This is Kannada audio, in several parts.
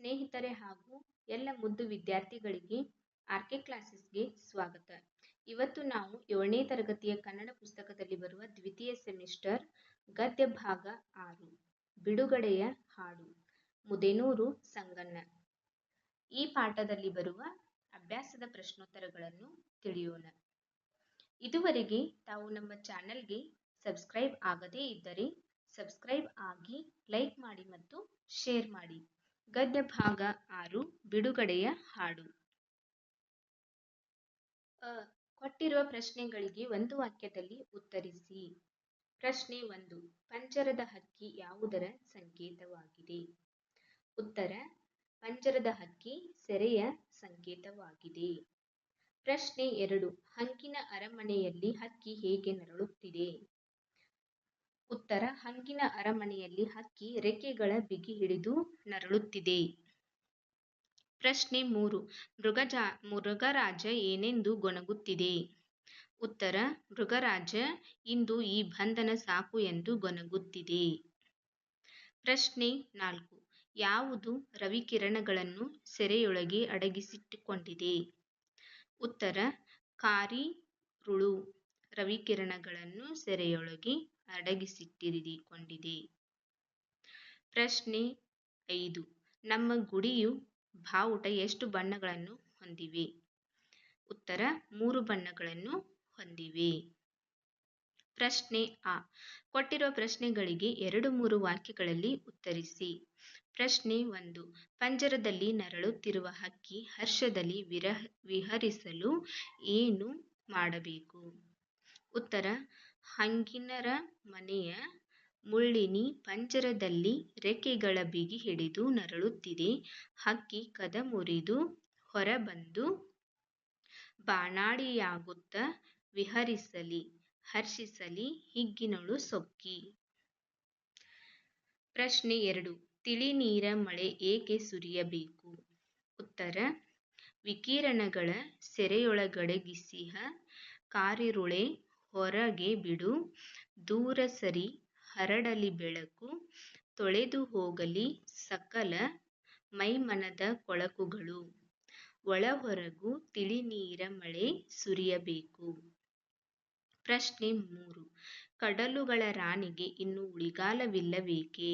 ಸ್ನೇಹಿತರೆ ಹಾಗೂ ಎಲ್ಲ ಮುದ್ದು ವಿದ್ಯಾರ್ಥಿಗಳಿಗೆ ಆರ್ ಕೆ ಕ್ಲಾಸಸ್ಗೆ ಸ್ವಾಗತ. ಇವತ್ತು ನಾವು ಏಳನೇ ತರಗತಿಯ ಕನ್ನಡ ಪುಸ್ತಕದಲ್ಲಿ ಬರುವ ದ್ವಿತೀಯ ಸೆಮಿಸ್ಟರ್ ಗದ್ಯ ಭಾಗ ಆರು, ಬಿಡುಗಡೆಯ ಹಾಡು, ಮುದೇನೂರು ಸಂಗಣ್ಣ. ಈ ಪಾಠದಲ್ಲಿ ಬರುವ ಅಭ್ಯಾಸದ ಪ್ರಶ್ನೋತ್ತರಗಳನ್ನು ತಿಳಿಯೋಣ. ಇದುವರೆಗೆ ತಾವು ನಮ್ಮ ಚಾನೆಲ್ಗೆ ಸಬ್ಸ್ಕ್ರೈಬ್ ಆಗದೇ ಇದ್ದರೆ ಸಬ್ಸ್ಕ್ರೈಬ್ ಆಗಿ ಲೈಕ್ ಮಾಡಿ ಮತ್ತು ಶೇರ್ ಮಾಡಿ. ಗದ್ಯ ಭಾಗ ಆರು, ಬಿಡುಗಡೆಯ ಹಾಡು. ಅ. ಕೊಟ್ಟಿರುವ ಪ್ರಶ್ನೆಗಳಿಗೆ ಒಂದು ವಾಕ್ಯದಲ್ಲಿ ಉತ್ತರಿಸಿ. ಪ್ರಶ್ನೆ ಒಂದು, ಪಂಜರದ ಹಕ್ಕಿ ಯಾವುದರ ಸಂಕೇತವಾಗಿದೆ? ಉತ್ತರ, ಪಂಜರದ ಹಕ್ಕಿ ಸೆರೆಯ ಸಂಕೇತವಾಗಿದೆ. ಪ್ರಶ್ನೆ ಎರಡು, ಹಂಕಿನ ಅರಮನೆಯಲ್ಲಿ ಹಕ್ಕಿ ಹೇಗೆ ನರಳುತ್ತಿದೆ? ಉತ್ತರ ಹಂಗಿನ ಅರಮನೆಯಲ್ಲಿ ಹಕ್ಕಿ ರೆಕ್ಕೆಗಳ ಬಿಗಿ ಹಿಡಿದು ನರಳುತ್ತಿದೆ. ಪ್ರಶ್ನೆ ಮೂರು, ಮೃಗಜಾ, ಮೃಗರಾಜ ಏನೆಂದು ಗೊಣಗುತ್ತಿದೆ? ಉತ್ತರ, ಮೃಗರಾಜ ಇಂದು ಈ ಬಂಧನ ಸಾಕು ಎಂದು ಗೊಣಗುತ್ತಿದೆ. ಪ್ರಶ್ನೆ ನಾಲ್ಕು, ಯಾವುದು ರವಿಕಿರಣಗಳನ್ನು ಸೆರೆಯೊಳಗೆ ಅಡಗಿಸಿಟ್ಟುಕೊಂಡಿದೆ? ಉತ್ತರ, ಕಾರಿರುಳು ರವಿಕಿರಣಗಳನ್ನು ಸೆರೆಯೊಳಗೆ ಅಡಗಿಸಿಟ್ಟಿರಿಕೊಂಡಿದೆ. ಪ್ರಶ್ನೆ ಐದು. ನಮ್ಮ ಗುಡಿಯು ಬಾವುಟ ಎಷ್ಟು ಬಣ್ಣಗಳನ್ನು ಹೊಂದಿವೆ? ಉತ್ತರ, ಮೂರು ಬಣ್ಣಗಳನ್ನು ಹೊಂದಿವೆ. ಪ್ರಶ್ನೆ ಆ. ಕೊಟ್ಟಿರುವ ಪ್ರಶ್ನೆಗಳಿಗೆ ಎರಡು ಮೂರು ವಾಕ್ಯಗಳಲ್ಲಿ ಉತ್ತರಿಸಿ. ಪ್ರಶ್ನೆ ಒಂದು. ಪಂಜರದಲ್ಲಿ ನರಳುತ್ತಿರುವ ಹಕ್ಕಿ ಹರ್ಷದಲ್ಲಿ ವಿರಹ, ವಿಹರಿಸಲು ಏನು ಮಾಡಬೇಕು? ಉತ್ತರ ಹಂಗಿನರ ಮನೆಯ ಮುಳ್ಳಿನಿ ಪಂಜರದಲ್ಲಿ ರೆಕ್ಕೆಗಳ ಬಿಗಿ ಹಿಡಿದು ನರಳುತ್ತಿದೆ. ಹಕ್ಕಿ ಕದ ಮುರಿದು ಹೊರಬಂದು ಬಾನಾಡಿಯಾಗುತ್ತ ವಿಹರಿಸಲಿ, ಹರ್ಷಿಸಲಿ, ಹಿಗ್ಗಿನಳು ಸೊಕ್ಕಿ. ಪ್ರಶ್ನೆ ಎರಡು ತಿಳಿ ನೀರ ಮಳೆ ಏಕೆ ಸುರಿಯಬೇಕು? ಉತ್ತರ, ವಿಕಿರಣಗಳ ಸೆರೆಯೊಳಗಡಗಿಸಿಹ ಕಾರಿರುಳೆ ಹೊರಗೆ ಬಿಡು. ದೂರ ಸರಿ ಹರಡಲಿ ಬೆಳಕು. ತೊಳೆದು ಹೋಗಲಿ ಸಕಲ ಮೈಮನದ ಕೊಳಕುಗಳು. ಒಳಹೊರಗು ತಿಳಿ ನೀರ ಮಳೆ ಸುರಿಯಬೇಕು. ಪ್ರಶ್ನೆ ಮೂರು. ಕಡಲುಗಳ ರಾಣಿಗೆ ಇನ್ನು ಉಳಿಗಾಲವಿಲ್ಲವೇಕೆ?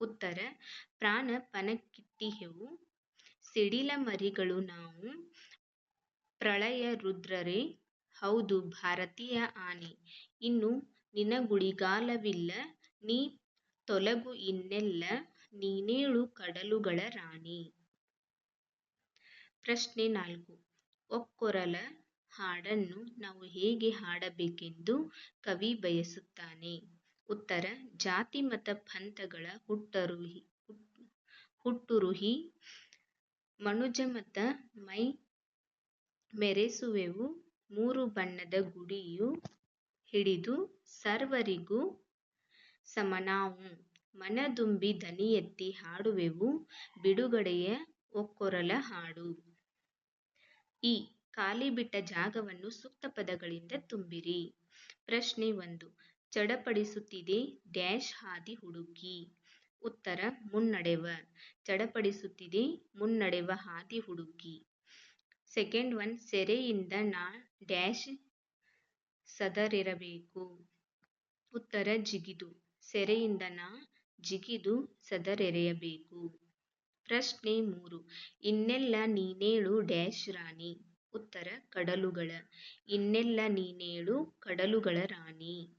ಉತ್ತರ. ಪ್ರಾಣ ಪಣಕ್ಕಿಟ್ಟಿಹೆವು ಸಿಡಿಲ ಮರಿಗಳು ನಾವು. ಪ್ರಳಯ ರುದ್ರರೇ ಹೌದು ಭಾರತೀಯ ಆನೆ. ಇನ್ನು ನಿನಗುಳಿಗಾಲವಿಲ್ಲ, ನೀ ತೊಲಗು ಇನ್ನೆಲ್ಲ ನೀನೇಳು ಕಡಲುಗಳ ರಾಣಿ. ಪ್ರಶ್ನೆ ನಾಲ್ಕು. ಒಕ್ಕೊರಲ ಹಾಡನ್ನು ನಾವು ಹೇಗೆ ಹಾಡಬೇಕೆಂದು ಕವಿ ಬಯಸುತ್ತಾನೆ. ಉತ್ತರ, ಜಾತಿ ಮತ ಪಂಥಗಳ ಹುಟ್ಟರುಹಿ, ಹುಟ್ಟುರುಹಿ ಮನುಜಮತ ಮೈ ಮೆರೆಸುವೆವು. ಮೂರು ಬಣ್ಣದ ಗುಡಿಯು ಹಿಡಿದು ಸರ್ವರಿಗೂ ಸಮನಾವು. ಮನದುಂಬಿ ದನಿಯೆತ್ತಿ ಹಾಡುವೆವು, ಬಿಡುಗಡೆಯ ಒಕ್ಕೊರಲ ಹಾಡು. ಈ ಖಾಲಿ ಬಿಟ್ಟ ಜಾಗವನ್ನು ಸೂಕ್ತ ಪದಗಳಿಂದ ತುಂಬಿರಿ. ಪ್ರಶ್ನೆ ಒಂದು, ಚಡಪಡಿಸುತ್ತಿದೆ ಡ್ಯಾಶ್ ಹಾದಿ ಹುಡುಕಿ? ಉತ್ತರ, ಮುನ್ನಡೆವ. ಚಡಪಡಿಸುತ್ತಿದೆ ಮುನ್ನಡೆವ ಹಾದಿ ಹುಡುಕಿ. ಸೆಕೆಂಡ್ ಒನ್ ಸೆರೆಯಿಂದ ನಾ ಡ್ಯಾಶ್ ಸದರಿರಬೇಕು. ಉತ್ತರ ಜಿಗಿದು, ಸೆರೆಯಿಂದ ನಾ ಜಿಗಿದು ಸದರೆರೆಯಬೇಕು. ಪ್ರಶ್ನೆ ಮೂರು, ಇನ್ನೆಲ್ಲ ನೀನೇಳು ಡ್ಯಾಶ್ ರಾಣಿ? ಉತ್ತರ, ಕಡಲುಗಳ. ಇನ್ನೆಲ್ಲ ನೀನೇಳು ಕಡಲುಗಳ ರಾಣಿ?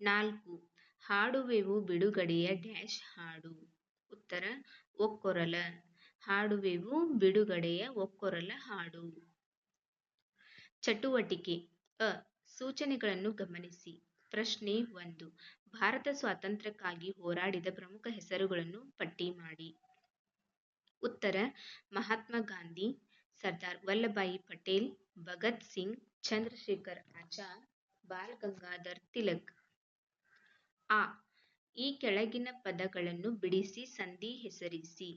ನಾಲ್ಕು, ಹಾಡುವೆವು ಬಿಡುಗಡೆಯ ಡ್ಯಾಶ್ ಹಾಡು. ಉತ್ತರ, ಒಕ್ಕೊರಲ. ಹಾಡುವೆವು ಬಿಡುಗಡೆಯ ಒಕ್ಕೊರಲ ಹಾಡು. ಚಟುವಟಿಕೆ. ಅ. ಸೂಚನೆಗಳನ್ನು ಗಮನಿಸಿ. ಪ್ರಶ್ನೆ ಒಂದು. ಭಾರತ ಸ್ವಾತಂತ್ರ್ಯಕ್ಕಾಗಿ ಹೋರಾಡಿದ ಪ್ರಮುಖ ಹೆಸರುಗಳನ್ನು ಪಟ್ಟಿ ಮಾಡಿ. ಉತ್ತರ. ಮಹಾತ್ಮ ಗಾಂಧಿ, ಸರ್ದಾರ್ ವಲ್ಲಭಾಯಿ ಪಟೇಲ್, ಭಗತ್ ಸಿಂಗ್, ಚಂದ್ರಶೇಖರ್ ಆಜಾದ್ ಬಾಲ್ ಗಂಗಾಧರ್ ತಿಲಕ್. ಆ ಈ ಕೆಳಗಿನ ಪದಗಳನ್ನು ಬಿಡಿಸಿ, ಸಂಧಿ ಹೆಸರಿಸಿ.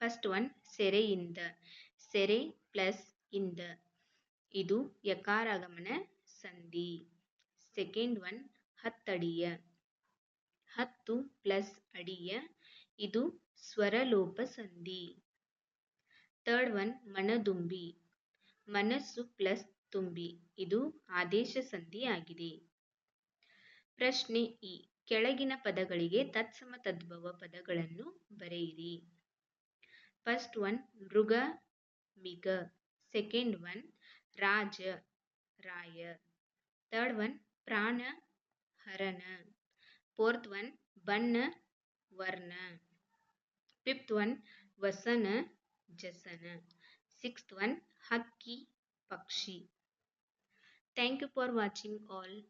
ಫಸ್ಟ್ ಒನ್ ಸೆರೆಯಿಂದ ಸೆರೆ ಪ್ಲಸ್ ಇಂದ. ಇದು ಯಕಾರಾಗಮನ ಸಂಧಿ. ಸೆಕೆಂಡ್ ಒನ್ ಹತ್ತಡಿಯ. ಹತ್ತು ಪ್ಲಸ್ ಅಡಿಯ, ಇದು ಸ್ವರಲೋಪ ಸಂಧಿ. ಥರ್ಡ್ ಒನ್ ಮನದುಂಬಿ. ಮನಸ್ಸು ಪ್ಲಸ್ ತುಂಬಿ, ಇದು ಆದೇಶ ಸಂಧಿ ಆಗಿದೆ. ಪ್ರಶ್ನೆ ಈ ಕೆಳಗಿನ ಪದಗಳಿಗೆ ತತ್ಸಮ ತದ್ಭವ ಪದಗಳನ್ನು ಬರೆಯಿರಿ. First one Ruga Miga. Second one raj Raya. Third one Prana Harana. Fourth one Banna Varna. Fifth one Vasana Jasana. Sixth one Hakki Pakshi. Thank you for watching all.